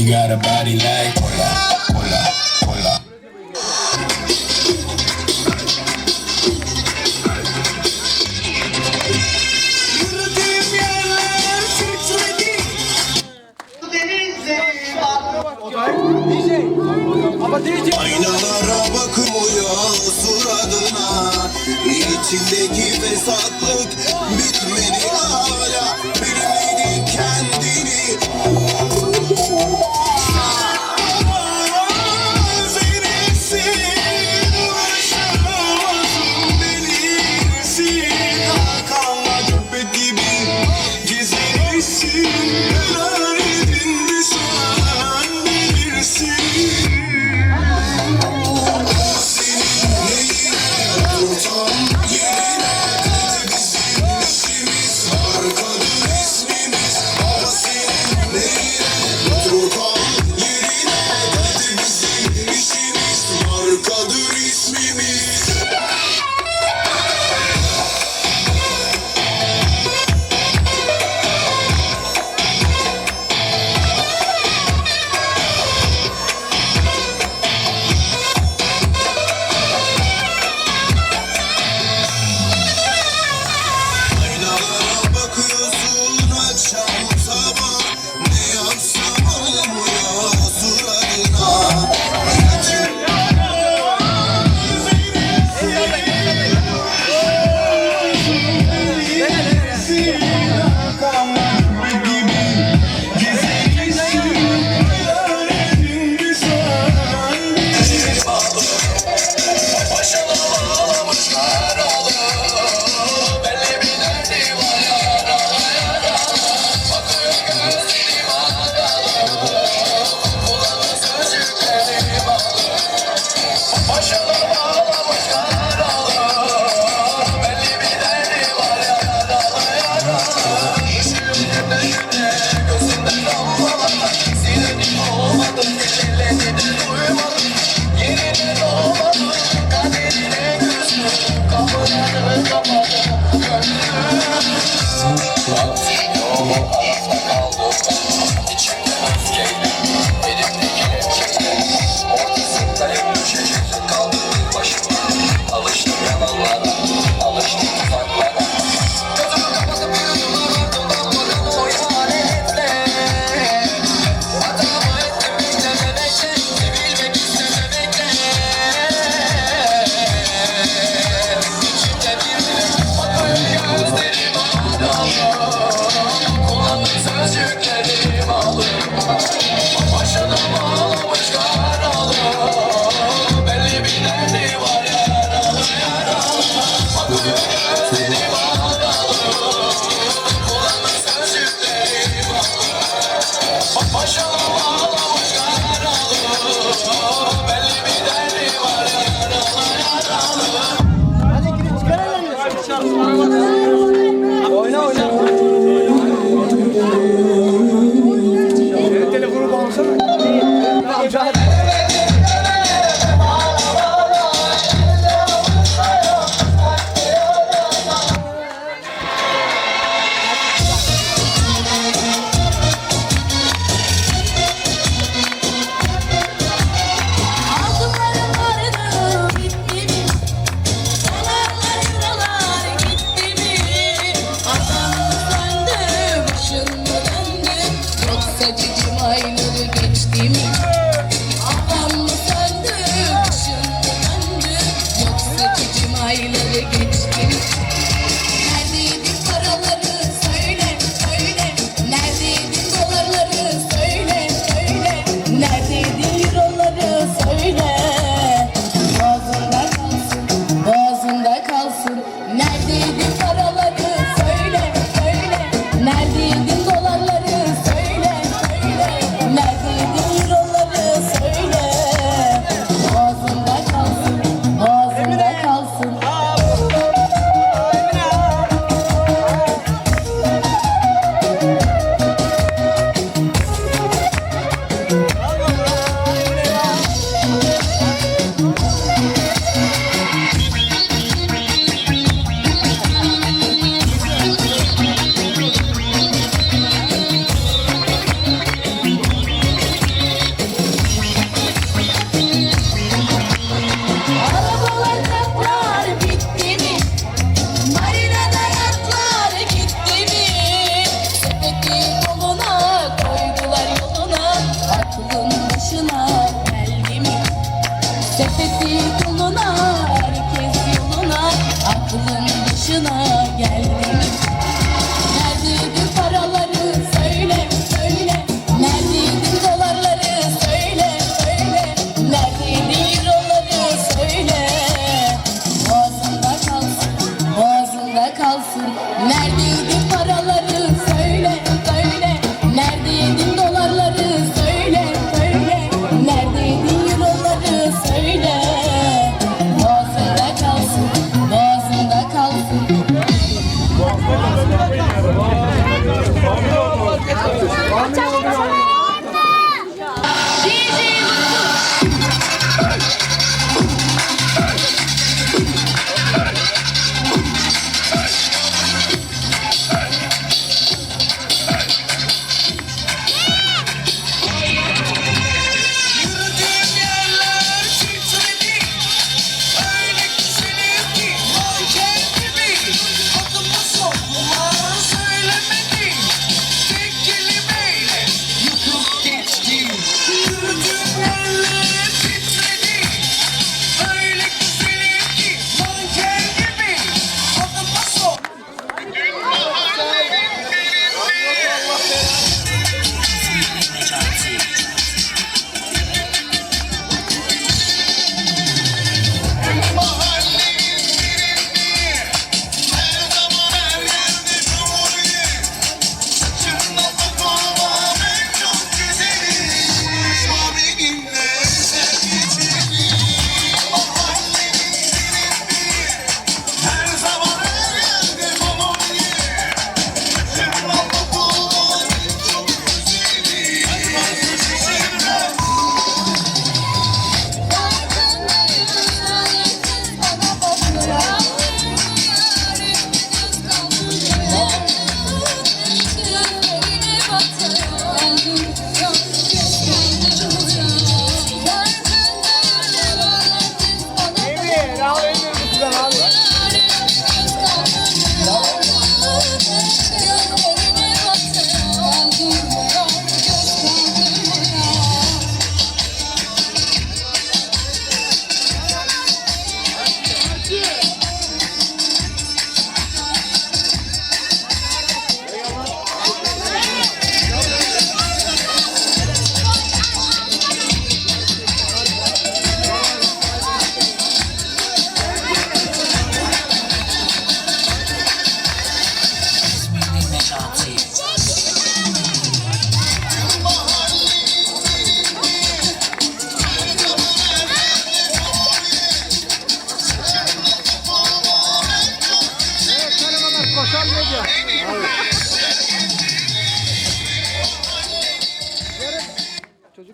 Baby got a body like Hola, hola, hola Aynalara bakmıyor suratına. İçindeki fesatlık bitmedi. ah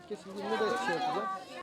Kesildiğinde de şey yapacağım.